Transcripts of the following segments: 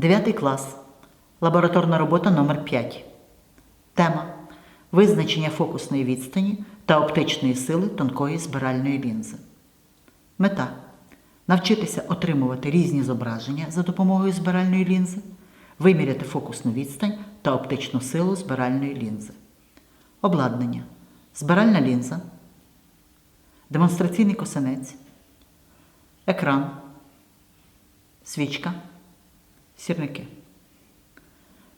9 клас. Лабораторна робота номер 5 Тема Визначення фокусної відстані та оптичної сили тонкої збиральної лінзи. Мета навчитися отримувати різні зображення за допомогою збиральної лінзи, виміряти фокусну відстань та оптичну силу збиральної лінзи. Обладнання. Збиральна лінза, демонстраційний косинець, екран, свічка, сірники.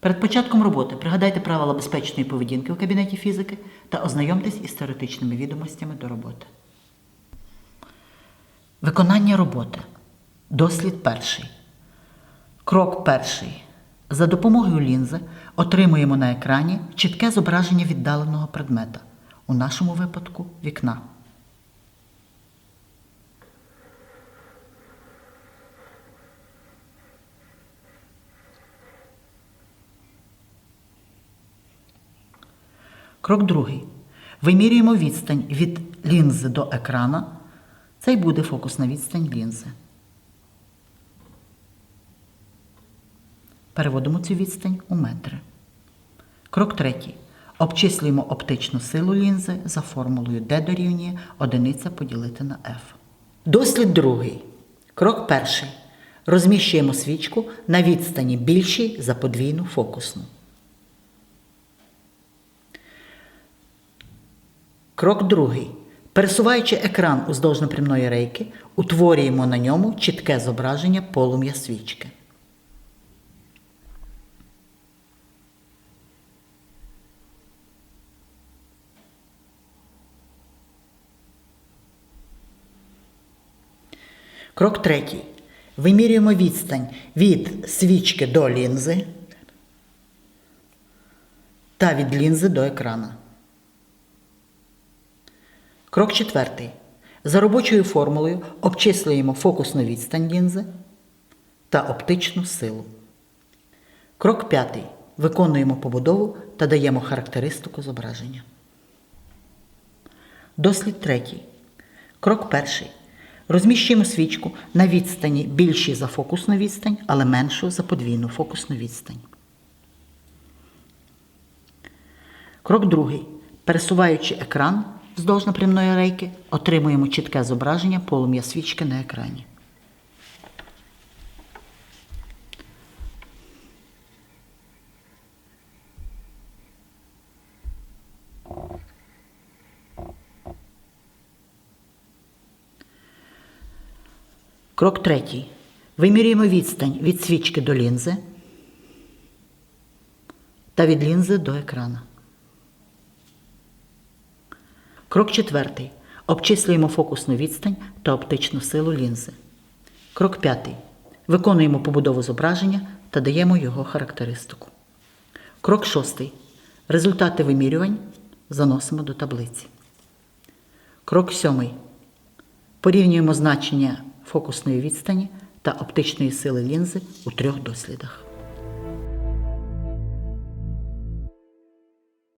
Перед початком роботи пригадайте правила безпечної поведінки у кабінеті фізики та ознайомтесь із теоретичними відомостями до роботи. Виконання роботи. Дослід перший. Крок перший. За допомогою лінзи отримуємо на екрані чітке зображення віддаленого предмета, у нашому випадку вікна. Крок другий. Вимірюємо відстань від лінзи до екрана. Це й буде фокусна відстань лінзи. Переводимо цю відстань у метри. Крок третій. Обчислюємо оптичну силу лінзи за формулою D дорівнює 1 поділити на F. Дослід другий. Крок перший. Розміщуємо свічку на відстані більшій за подвійну фокусну. Крок другий. Пересуваючи екран уздовж напрямної рейки, утворюємо на ньому чітке зображення полум'я свічки. Крок третій. Вимірюємо відстань від свічки до лінзи та від лінзи до екрана. Крок четвертий. За робочою формулою обчислюємо фокусну відстань лінзи та оптичну силу. Крок п'ятий. Виконуємо побудову та даємо характеристику зображення. Дослід третій. Крок перший. Розміщуємо свічку на відстані більшій за фокусну відстань, але меншу за подвійну фокусну відстань. Крок другий. Пересуваючи екран вздовж напрямної рейки, отримуємо чітке зображення полум'я свічки на екрані. Крок третій. Вимірюємо відстань від свічки до лінзи та від лінзи до екрана. Крок четвертий. Обчислюємо фокусну відстань та оптичну силу лінзи. Крок п'ятий. Виконуємо побудову зображення та даємо його характеристику. Крок шостий. Результати вимірювань заносимо до таблиці. Крок сьомий. Порівнюємо значення фокусної відстані та оптичної сили лінзи у трьох дослідах.